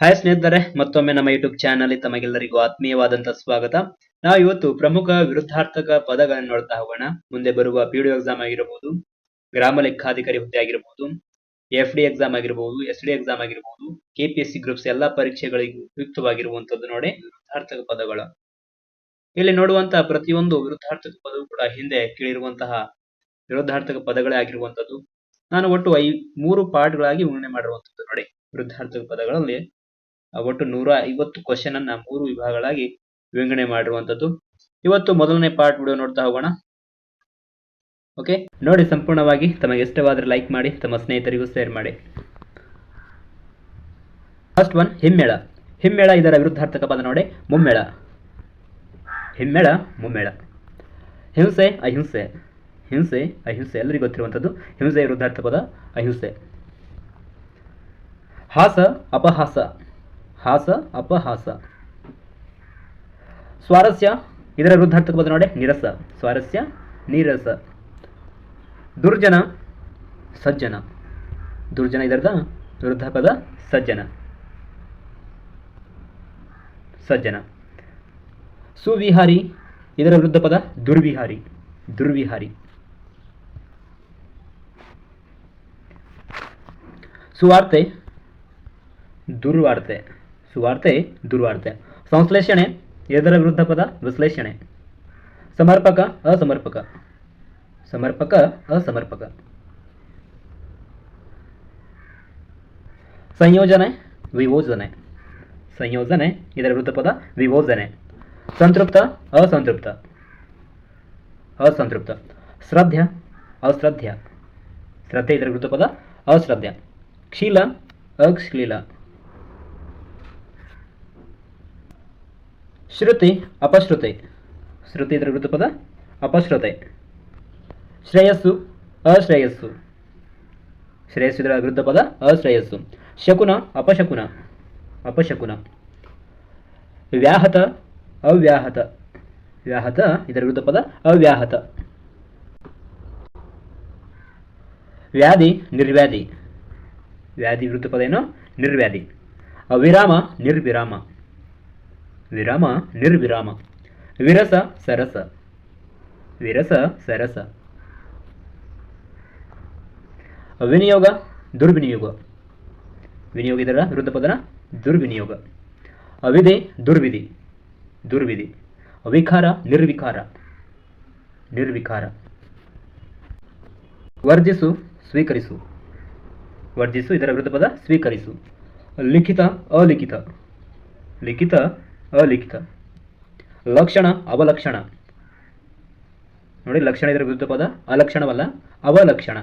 Hi ಸ್ನೇಹಿತರೆ, ಮತ್ತೊಮ್ಮೆ ನಮ್ಮ ಯೂಟ್ಯೂಬ್ ಚಾನಲ್ ತಮಗೆಲ್ಲರಿಗೂ ಆತ್ಮೀಯವಾದಂತಹ ಸ್ವಾಗತ. ನಾವು ಇವತ್ತು ಪ್ರಮುಖ ವಿರುದ್ಧಾರ್ಥಕ ಪದಗಳನ್ನು ನೋಡ್ತಾ ಹೋಗೋಣ. ಮುಂದೆ ಬರುವ ಪಿ ಡಿ ಎಕ್ಸಾಮ್ ಆಗಿರಬಹುದು ಗ್ರಾಮ ಲೆಕ್ಕಾಧಿಕಾರಿ ಹುದ್ದೆ ಆಗಿರಬಹುದು ಎಫ್ ಡಿ ಎಕ್ಸಾಮ್ ಆಗಿರಬಹುದು ಎಸ್ ಡಿ ಎಕ್ಸಾಮ್ ಆಗಿರಬಹುದು ಕೆಪಿಎಸ್ಸಿ ಗ್ರೂಪ್ಸ್ ಎಲ್ಲಾ ಪರೀಕ್ಷೆಗಳಿಗೆ ಉಪಯುಕ್ತವಾಗಿರುವಂತದ್ದು ನೋಡಿ ವಿರುದ್ಧಾರ್ಥಕ ಪದಗಳು. ಇಲ್ಲಿ ನೋಡುವಂತಹ ಪ್ರತಿಯೊಂದು ವಿರುದ್ಧಾರ್ಥಕ ಪದವು ಕೂಡ ಹಿಂದೆ ಕೇಳಿರುವಂತಹ ವಿರುದ್ಧಾರ್ಥಕ ಪದಗಳೇ ಆಗಿರುವಂತದ್ದು ನಾನು ಒಟ್ಟು ಐ, ಮೂರು ಪಾರ್ಟ್ಗಳಾಗಿ ವಿವರಣೆ ಮಾಡಿರುವಂತದ್ದು ನೋಡಿ ವಿರುದ್ಧಾರ್ಥಕ ಪದಗಳಲ್ಲಿ. ಒಟ್ಟು ನೂರ ಐವತ್ತು ಕ್ವಶನ್ ಅನ್ನ ಮೂರು ವಿಭಾಗಗಳಾಗಿ ವಿಂಗಡಣೆ ಮಾಡಿರುವಂತದ್ದು ಇವತ್ತು ಮೊದಲನೇ ಪಾರ್ಟ್ ವಿಡಿಯೋ ನೋಡ್ತಾ ಹೋಗೋಣ. ಓಕೆ ನೋಡಿ ಸಂಪೂರ್ಣವಾಗಿ, ತಮಗೆ ಇಷ್ಟವಾದರೆ ಲೈಕ್ ಮಾಡಿ, ತಮ್ಮ ಸ್ನೇಹಿತರಿಗೂ ಶೇರ್ ಮಾಡಿ. First one ಹಿಮ್ಮೇಳ. ಹಿಮ್ಮೇಳ ಇದರ ವಿರುದ್ಧಾರ್ಥಕ ಪದ ನೋಡಿ, ಮುಮ್ಮೇಳ. ಹಿಮ್ಮೇಳ, ಮುಮ್ಮೇಳ. ಹಿಂಸೆ, ಅಹಿಂಸೆ. ಹಿಂಸೆ, ಅಹಿಂಸೆ. ಎಲ್ಲರಿಗೂ ಗೊತ್ತಿರುವಂಥದ್ದು ಹಿಂಸೆ ವಿರುದ್ಧಾರ್ಥ ಪದ ಅಹಿಂಸೆ. ಹಾಸ, ಅಪಹಾಸ. ಹಾಸ, ಅಪಹಾಸ. ಸ್ವಾರಸ್ಯ, ಇದರ ವಿರುದ್ಧಾರ್ಥಕ ಪದ ನೋಡಿ, ನಿರಸ. ಸ್ವಾರಸ್ಯ, ನೀರಸ. ದುರ್ಜನ, ಸಜ್ಜನ. ದುರ್ಜನ ಇದರದ ವಿರುದ್ಧ ಪದ ಸಜ್ಜನ. ಸಜ್ಜನ. ಸುವಿಹಾರಿ, ಇದರ ವಿರುದ್ಧ ಪದ ದುರ್ವಿಹಾರಿ. ದುರ್ವಿಹಾರಿ. ಸುವಾರ್ತೆ, ದುರ್ವಾರ್ತೆ. ಸುವಾರ್ತೆ ದುರ್ವಾರ್ತೆ ಸಂಶ್ಲೇಷಣೆ ಇದರ ವಿರುದ್ಧ ಪದ ವಿಶ್ಲೇಷಣೆ ಸಮರ್ಪಕ ಅಸಮರ್ಪಕ ಸಮರ್ಪಕ ಅಸಮರ್ಪಕ ಸಂಯೋಜನೆ ವಿಭೋಜನೆ ಸಂಯೋಜನೆ ಇದರ ವಿರುದ್ಧ ಪದ ವಿಭೋಜನೆ ಸಂತೃಪ್ತ ಅಸಂತೃಪ್ತ ಅಸಂತೃಪ್ತ ಶ್ರದ್ಧ ಅಶ್ರದ್ಧ ಶ್ರದ್ಧೆ ಇದರ ವಿರುದ್ಧ ಪದ ಅಶ್ರದ್ಧ ಕ್ಷೀಲ ಅಶ್ಲೀಲ ಶ್ರುತಿ, ಅಪಶ್ರುತಿ. ಶ್ರುತಿ ಇದರ ವಿರುದ್ಧ ಅಪಶ್ರುತೆ. ಶ್ರೇಯಸ್ಸು, ಅಶ್ರೇಯಸ್ಸು. ಶ್ರೇಯಸ್ಸು ಇದರ ವಿರುದ್ಧ ಪದ ಅಶ್ರೇಯಸ್ಸು. ಶಕುನ, ಅಪಶಕುನ. ಅಪಶಕುನ. ವ್ಯಾಹತ, ಅವ್ಯಾಹತ. ವ್ಯಾಹತ ಇದರ ವಿರುದ್ಧ ಪದ ಅವ್ಯಾಹತ. ವ್ಯಾಧಿ, ನಿರ್ವ್ಯಾಧಿ. ವ್ಯಾಧಿ ವಿರುದ್ಧ ಪದ ಏನು? ನಿರ್ವ್ಯಾಧಿ. ಅವಿರಾಮ, ನಿರ್ವಿರಾಮ. ವಿರಾಮ, ನಿರ್ವಿರಾಮ. ವಿರಸ, ಸರಸ. ವಿರಸ, ಸರಸ. ವಿನಿಯೋಗ, ದುರ್ವಿನಿಯೋಗ. ವಿನಿಯೋಗ ಇದರ ವಿರುದ್ಧ ಪದನ ದುರ್ವಿನಿಯೋಗ. ಅವಿದೆ ದುರ್ವಿಧಿ. ದುರ್ವಿಧಿ. ಅವಿಕಾರ ನಿರ್ವಿಕಾರ. ನಿರ್ವಿಕಾರ. ವರ್ಜಿಸು, ಸ್ವೀಕರಿಸು. ವರ್ಜಿಸು ಇದರ ವಿರುದ್ಧ ಪದ ಸ್ವೀಕರಿಸು. ಲಿಖಿತ, ಅಲಿಖಿತ. ಲಿಖಿತ ಅಲಿಖಿತ. ಲಕ್ಷಣ, ಅವಲಕ್ಷಣ. ನೋಡಿ, ಲಕ್ಷಣ ಇದರ ವಿರುದ್ಧ ಪದ, ಅಲಕ್ಷಣವಲ್ಲ, ಅವಲಕ್ಷಣ.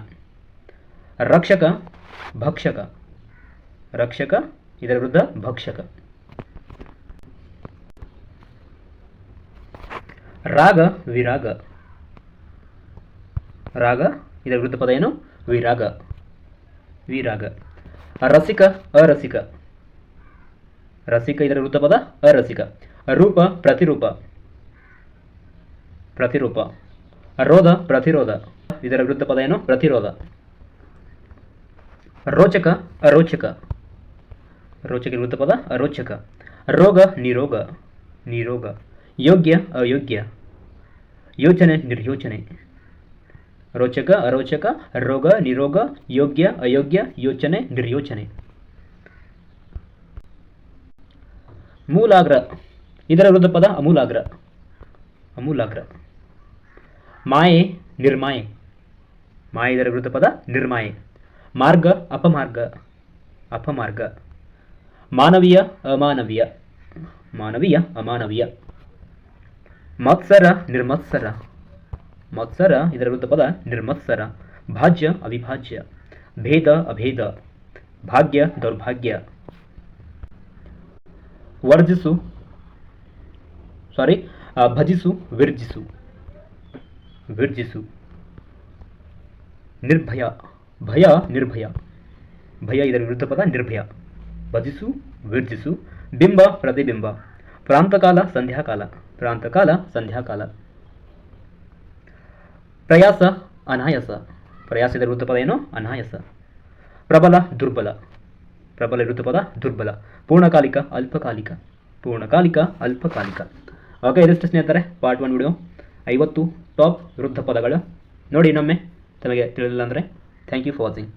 ರಕ್ಷಕ, ಭಕ್ಷಕ. ರಕ್ಷಕ ಇದರ ವಿರುದ್ಧ ಭಕ್ಷಕ. ರಾಗ, ವಿರಾಗ. ರಾಗ ಇದರ ವಿರುದ್ಧ ಪದ ಏನು? ವಿರಾಗ. ವಿರಾಗ. ರಸಿಕ, ಅರಸಿಕ. ರಸಿಕ ಇದರ ವೃತ್ತಪದ ಪದ ಅರಸಿಕ. ರೂಪ ಪ್ರತಿರೂಪ. ಪ್ರತಿರೂಪ. ರೋಧ ಪ್ರತಿರೋಧ. ಇದರ ವೃತ್ತಪದ ಪದ ಏನು? ಪ್ರತಿರೋಧ. ರೋಚಕ, ಅರೋಚಕ. ರೋಚಕ ವೃತ್ತಪದ ಪದ ಅರೋಚಕ. ರೋಗ, ನಿರೋಗ. ನಿರೋಗ. ಯೋಗ್ಯ, ಅಯೋಗ್ಯ. ಯೋಚನೆ, ನಿರ್ಯೋಚನೆ. ರೋಚಕ, ಅರೋಚಕ. ರೋಗ, ನಿರೋಗ. ಯೋಗ್ಯ, ಅಯೋಗ್ಯ. ಯೋಚನೆ, ನಿರ್ಯೋಚನೆ. ಮೂಲಾಗ್ರ ಇದರ ವಿರುದ್ಧ ಪದ ಅಮೂಲಾಗ್ರ. ಅಮೂಲಾಗ್ರ. ಮಾಯೆ, ನಿರ್ಮಾಯೆ. ಮಾಯೆ ಇದರ ವಿರುದ್ಧ ಪದ ನಿರ್ಮಾಯೆ. ಮಾರ್ಗ, ಅಪಮಾರ್ಗ. ಅಪಮಾರ್ಗ. ಮಾನವೀಯ, ಅಮಾನವೀಯ. ಮಾನವೀಯ, ಅಮಾನವೀಯ. ಮತ್ಸರ, ನಿರ್ಮತ್ಸರ. ಮತ್ಸರ ಇದರ ವಿರುದ್ಧ ಪದ ನಿರ್ಮತ್ಸರ. ಭಾಜ್ಯ, ಅವಿಭಾಜ್ಯ. ಭೇದ, ಅಭೇದ. ಭಾಗ್ಯ, ದೌರ್ಭಾಗ್ಯ. ವರ್ಜಿಸು ಸಾರಿ ಭಜಿಸು, ವಿರ್ಜಿಸು. ವಿರ್ಜಿಸು. ನಿರ್ಭಯ, ಭಯ ನಿರ್ಭಯ. ಭಯ ಇದರ ವಿರುದ್ಧ ಪದ ನಿರ್ಭಯ. ಭಜಿಸು, ವಿರ್ಜಿಸು. ಬಿಂಬ, ಪ್ರತಿಬಿಂಬ. ಪ್ರಾಂತಕಾಲ, ಸಂಧ್ಯಾಕಾಲ. ಪ್ರಾಂತಕಾಲ, ಸಂಧ್ಯಾಕಾಲ. ಪ್ರಯಾಸ, ಅನಾಯಾಸ. ಪ್ರಯಾಸ ಇದರ ವಿರುದ್ಧ ಪದ ಏನು? ಅನಾಯಾಸ. ಪ್ರಬಲ, ದುರ್ಬಲ. ಪ್ರಬಲ ವಿರುದ್ಧ ಪದ ದುರ್ಬಲ. ಪೂರ್ಣಕಾಲಿಕ, ಅಲ್ಪಕಾಲಿಕ. ಪೂರ್ಣಕಾಲಿಕ, ಅಲ್ಪಕಾಲಿಕ. ಓಕೆ, ಇದಿಷ್ಟು ಸ್ನೇಹಿತರೆ. ಪಾರ್ಟ್ ಒನ್ ವಿಡಿಯೋ ಐವತ್ತು ಟಾಪ್ ವಿರುದ್ಧ ಪದಗಳು. ನೋಡಿ ಇನ್ನೊಮ್ಮೆ. ತಮಗೆ ತಿಳಿದಿಲ್ಲ ಅಂದರೆ ಥ್ಯಾಂಕ್ ಯು ಫಾರ್ ವಾಚಿಂಗ್